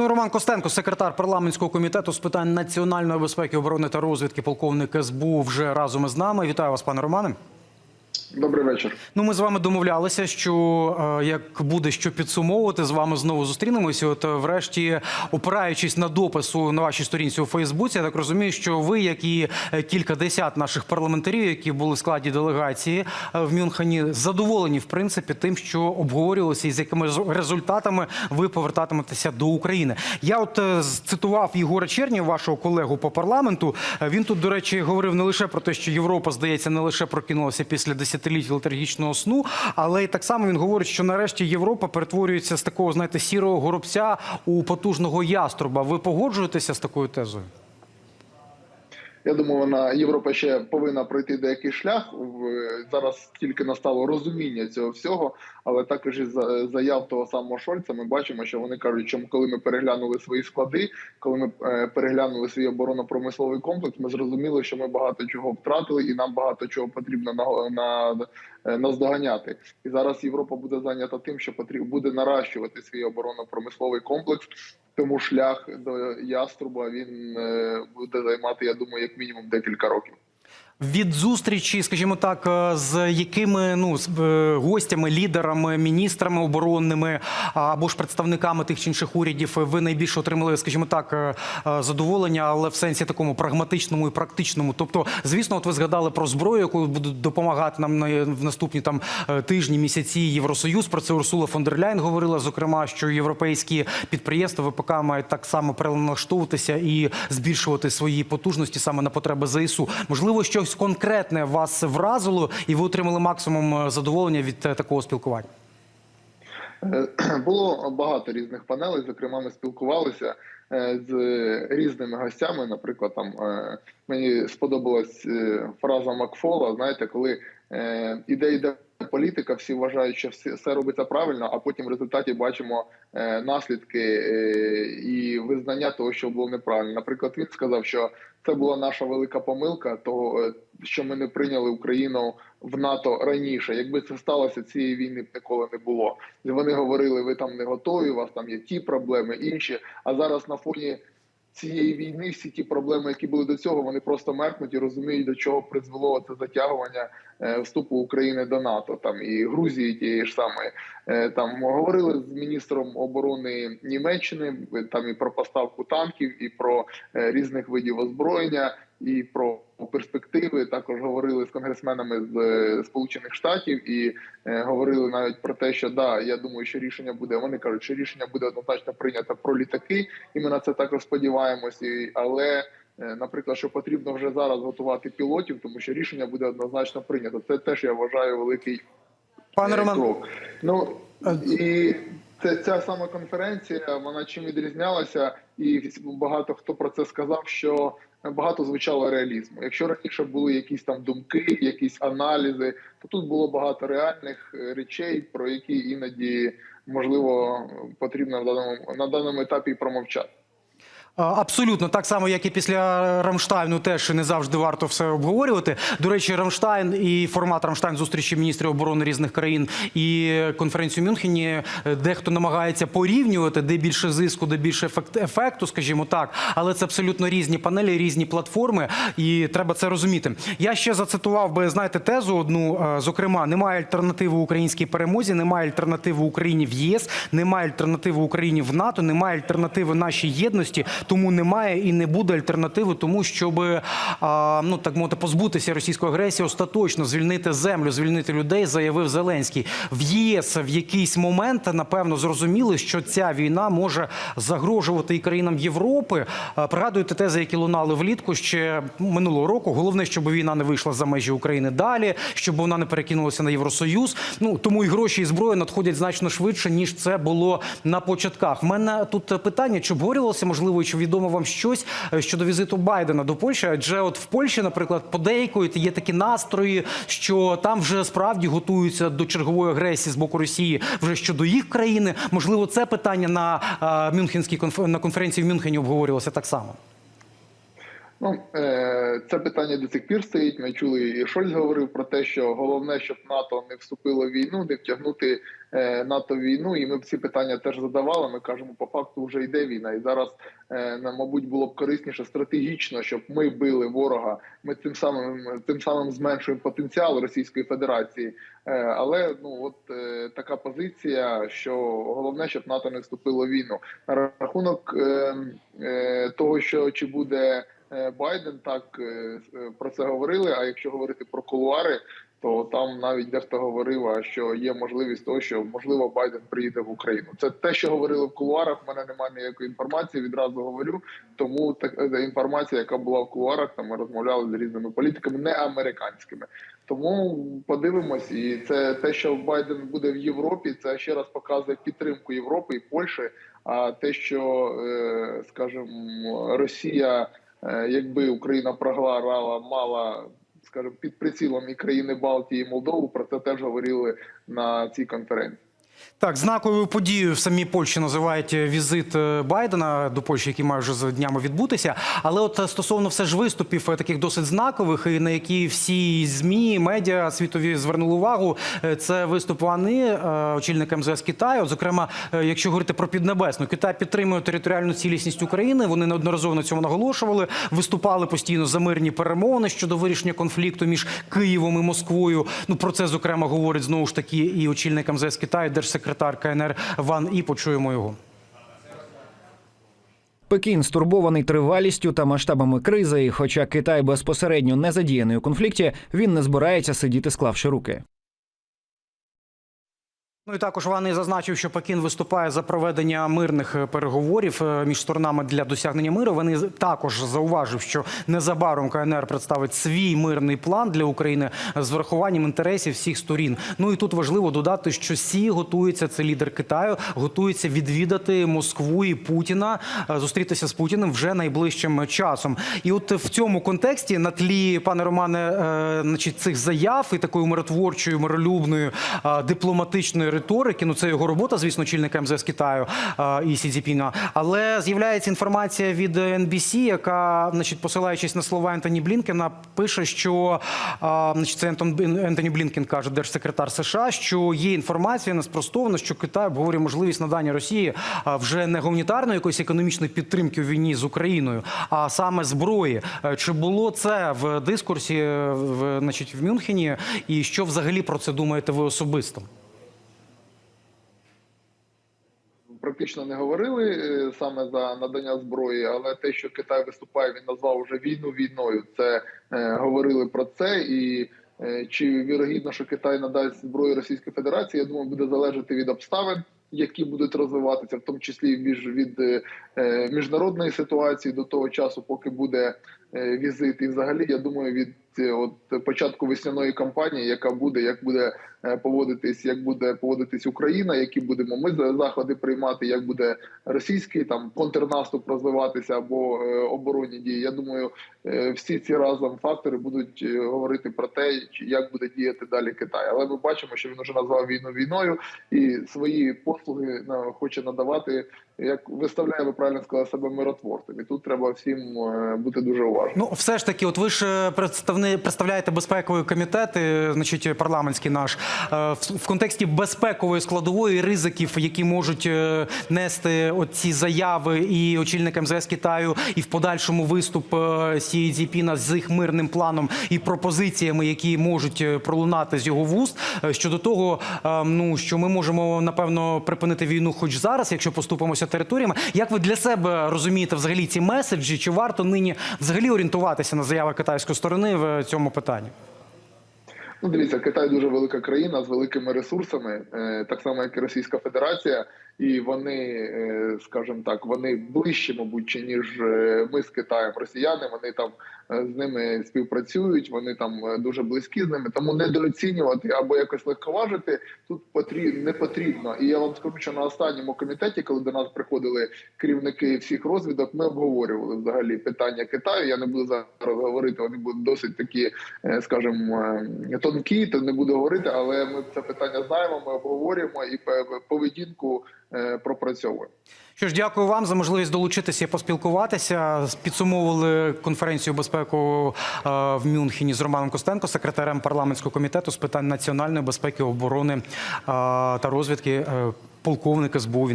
Ну, Роман Костенко, секретар парламентського комітету з питань національної безпеки, оборони та розвідки, полковник СБУ, вже разом із нами. Вітаю вас, пане Романе. Добрий вечір. Ну, ми з вами домовлялися, що е, як буде що підсумовувати, з вами знову зустрінемося. От, е, врешті, опираючись на допису на вашій сторінці у Фейсбуці, я так розумію, що ви, як і е, кілька десят наших парламентарів, які були в складі делегації в Мюнхені, задоволені в принципі тим, що обговорювалося і з якими результатами ви повертатиметеся до України. Я от цитував Єгора Чернів, вашого колегу по парламенту. Він тут, до речі, говорив не лише про те, що Європа, здається, не лише прокинулася після десятиліть летаргічного сну, але й так само він говорить, що нарешті Європа перетворюється з такого, знаєте, сірого горобця у потужного яструба. Ви погоджуєтеся з такою тезою? Я думаю, вона Європа ще повинна пройти деякий шлях. Зараз тільки настало розуміння цього всього, але також із за- заяв того самого Шольца ми бачимо, що вони кажуть, що коли ми переглянули свої склади, коли ми е, переглянули свій оборонно-промисловий комплекс, ми зрозуміли, що ми багато чого втратили, і нам багато чого потрібно на, на е, наздоганяти. І зараз Європа буде зайнята тим, що потрібно буде наращувати свій оборонно-промисловий комплекс. Тому шлях до яструба він е, буде займати, я думаю, як мінімум декілька років. Від зустрічі, скажімо так, е, з якими ну з е, гостями, лідерами, міністрами оборонними або ж представниками тих чи інших урядів, ви найбільше отримали, скажімо так, е, задоволення, але в сенсі такому прагматичному і практичному. Тобто, звісно, от ви згадали про зброю, яку будуть допомагати нам на в наступні там тижні, місяці. Євросоюз про це Урсула фон дер Ляйн говорила. Зокрема, що європейські підприємства ВПК мають так само перелаштовуватися і збільшувати свої потужності саме на потреби ЗСУ. Можливо, щось конкретне вас вразило, і ви отримали максимум е, задоволення від е, такого спілкування. Е, Було багато різних панелей. Зокрема, ми спілкувалися з різними гостями. Наприклад, там мені сподобалась фраза Макфола. Знаєте, коли іде йде політика, всі вважають, що все, робиться правильно, а потім в результаті бачимо е, наслідки е, і визнання того, що було неправильно. Наприклад, він сказав, що це була наша велика помилка, того е, що ми не прийняли Україну в НАТО раніше. Якби це сталося, цієї війни б ніколи не було. Вони говорили, ви там не готові, у вас там є ті проблеми, інші. А зараз на фоні цієї війни всі ті проблеми, які були до цього, вони просто меркнуть і розуміють, до чого призвело це затягування е, вступу України до НАТО, там і Грузії тієї ж самої. Е, Там говорили з міністром оборони Німеччини, там і про поставку танків, і про е, різних видів озброєння, і про перспективи. Також говорили з конгресменами з е, Сполучених Штатів і е, говорили навіть про те, що да, я думаю, що рішення буде. Вони кажуть, що рішення буде однозначно прийнято про літаки, і ми на це також сподіваємося. Але е, Наприклад, що потрібно вже зараз готувати пілотів, тому що рішення буде однозначно прийнято. Це теж я вважаю великий Пане е, Роман. Ну і це ця сама конференція, вона чим відрізнялася, і багато хто про це сказав, що багато звучало реалізму. Якщо раніше були якісь там думки, якісь аналізи, то тут було багато реальних е, речей, про які іноді можливо потрібно на даному на даному етапі промовчати. Абсолютно так само, як і після Рамштайну, теж не завжди варто все обговорювати. До речі, Рамштайн і формат Рамштайн зустрічі міністрів оборони різних країн і конференцію в Мюнхені. е, Дехто намагається порівнювати, де більше зиску, де більше ефект- ефекту, скажімо так. Але це абсолютно різні панелі, різні платформи, і треба це розуміти. Я ще зацитував би знаєте тезу одну. е, Зокрема, немає альтернативи українській перемозі, немає альтернативи Україні в ЄС, немає альтернативи Україні в НАТО, немає альтернативи нашій єдності. Тому немає і не буде альтернативи, тому щоб ну так мовити, позбутися російської агресії, остаточно звільнити землю, звільнити людей, заявив Зеленський. В ЄС в якийсь момент напевно зрозуміли, що ця війна може загрожувати і країнам Європи. Пригадуєте тези, які лунали влітку ще минулого року. Головне, щоб війна не вийшла за межі України далі, щоб вона не перекинулася на Євросоюз. Ну тому і гроші і зброя надходять значно швидше ніж це було на початках. У мене тут питання: чи обговорювалося можливо, чи відомо вам щось е, щодо візиту Байдена до Польщі? Адже от в Польщі, наприклад, подейкують є такі настрої, що там вже справді готуються до чергової агресії з боку Росії вже щодо їх країни. Можливо, це питання на е, Мюнхенській на конференції в Мюнхені обговорювалося так само. Ну е, це питання до цих пір стоїть. Ми чули, і Шольц говорив про те, що головне, щоб НАТО не вступило в війну, не втягнути е, НАТО в війну. І ми б ці питання теж задавали. Ми кажемо, по факту вже йде війна, і зараз е, нам, мабуть, було б корисніше стратегічно, щоб ми били ворога. Ми тим самим тим самим зменшуємо потенціал Російської Федерації. Але ну от така позиція, що головне, щоб НАТО не вступило в війну. На рахунок е, е, того, що чи буде Байден, так е, е, про це говорили. А якщо говорити про кулуари, то там навіть дехто говорив, що є можливість того, що можливо Байден приїде в Україну. Це те, що говорили в кулуарах. У мене немає ніякої інформації. Відразу говорю. Тому так е, інформація, яка була в кулуарах, там ми розмовляли з різними політиками, не американськими. Тому подивимось, і це те, що Байден буде в Європі, це ще раз показує підтримку Європи і Польщі. А те, що е, скажімо, Росія, е, якби Україна програла, мала скажімо, під прицілом і країни Балтії, і Молдову, про це теж говорили на цій конференції. Так, знаковою подією в самій Польщі називають візит е, Байдена до Польщі, який має вже за днями відбутися. Але от е, стосовно все ж виступів е, таких досить знакових, і на які всі змі, медіа світові звернули увагу, е, це виступ Вани, е, очільника МЗС Китаю. От, Зокрема, е, якщо говорити про Піднебесну, Китай підтримує територіальну цілісність України. Вони неодноразово на цьому наголошували, виступали постійно за мирні перемовини щодо вирішення конфлікту між Києвом і Москвою. Ну про це зокрема говорить знову ж таки і очільник МЗС Китаю, держсекретар КНР Ван І. Почуємо його. Пекін стурбований тривалістю та масштабами кризи, і хоча Китай безпосередньо не задіяний у конфлікті, він не збирається сидіти, склавши руки. Ну і також Ван І зазначив, що Пекін виступає за проведення мирних е, переговорів е, між сторонами для досягнення миру. Вони також зауважив, що незабаром КНР представить свій мирний план для України з врахуванням інтересів всіх сторін. Ну і тут важливо додати, що Сі готується, це лідер Китаю, готується відвідати Москву і Путіна, е, зустрітися з Путіним вже найближчим часом. І от в цьому контексті на тлі, пане Романе, е, значить, цих заяв і такої миротворчої, миролюбної, е, дипломатичної риторики. Ну це його робота, звісно, очільника МЗС Китаю і Сі Цзіпіна. Але з'являється інформація від NBC, яка, значить, посилаючись на слова Ентоні Блінкена, пише, що значить, це Ентон Ентоні Блінкен каже, держсекретар США, що є інформація неспростована, що Китай обговорює можливість надання Росії вже не гуманітарної якоїсь економічної підтримки у війні з Україною, а саме зброї. Е, Чи було це в дискурсі в, значить, в Мюнхені? І що взагалі про це думаєте ви особисто? Практично не говорили е, саме за надання зброї, але те, що Китай виступає, він назвав вже війну війною. Це е, говорили про це і. е, Чи вірогідно, що Китай надасть зброю Російської Федерації? Я думаю, буде залежати від обставин, які будуть розвиватися, в тому числі між від е, міжнародної ситуації до того часу, поки буде візит. І взагалі, я думаю, від е, от початку весняної кампанії, яка буде, як буде е, поводитись, як буде поводитись Україна, які будемо ми за- заходи приймати, як буде російський там контрнаступ розвиватися або е, оборонні дії. Я думаю, е, всі ці разом фактори будуть е, говорити про те, як буде діяти далі Китай. Але ми бачимо, що він вже назвав війну війною і свої послуги на хоче надавати, як виставляє, ви правильно сказали, себе миротворцем. І тут треба всім е, бути дуже уважним. Ну, все ж таки, от ви ж е, представни, представляєте безпековий комітет, значить, парламентський наш, е, в, контексті безпекової складової ризиків, які можуть е, нести оці заяви і очільник МЗС Китаю, і в подальшому виступ Сі Цзіпіна з їх мирним планом і пропозиціями, які можуть пролунати з його вуст щодо того, ну що ми можемо напевно припинити війну, хоч зараз, якщо поступимося територіями. Як ви для себе розумієте взагалі ці меседжі? Чи варто нині взагалі орієнтуватися на заяви китайської сторони в цьому питанні? Ну, дивіться, Китай дуже велика країна з великими ресурсами, е, так само як і Російська Федерація, і вони, е, скажімо так, вони ближче, мабуть, ніж е, ми з Китаєм. Росіяни вони там е, з ними співпрацюють, вони там дуже близькі з ними. Тому недооцінювати або якось легковажити тут потрібно не потрібно. І я вам скажу, що на останньому комітеті, коли до нас приходили керівники всіх розвідок, ми обговорювали взагалі питання Китаю. Я не буду зараз говорити, вони будуть досить такі, скажімо, тонкі, то не буду говорити, але ми це питання знаємо. Ми обговорюємо і поведінку пропрацьовуємо. Що ж, дякую вам за можливість долучитися і поспілкуватися. Підсумовували конференцію безпеку е, в Мюнхені з Романом Костенко, секретарем парламентського комітету з питань національної безпеки, оборони е, та розвідки, полковника полковник СБУ.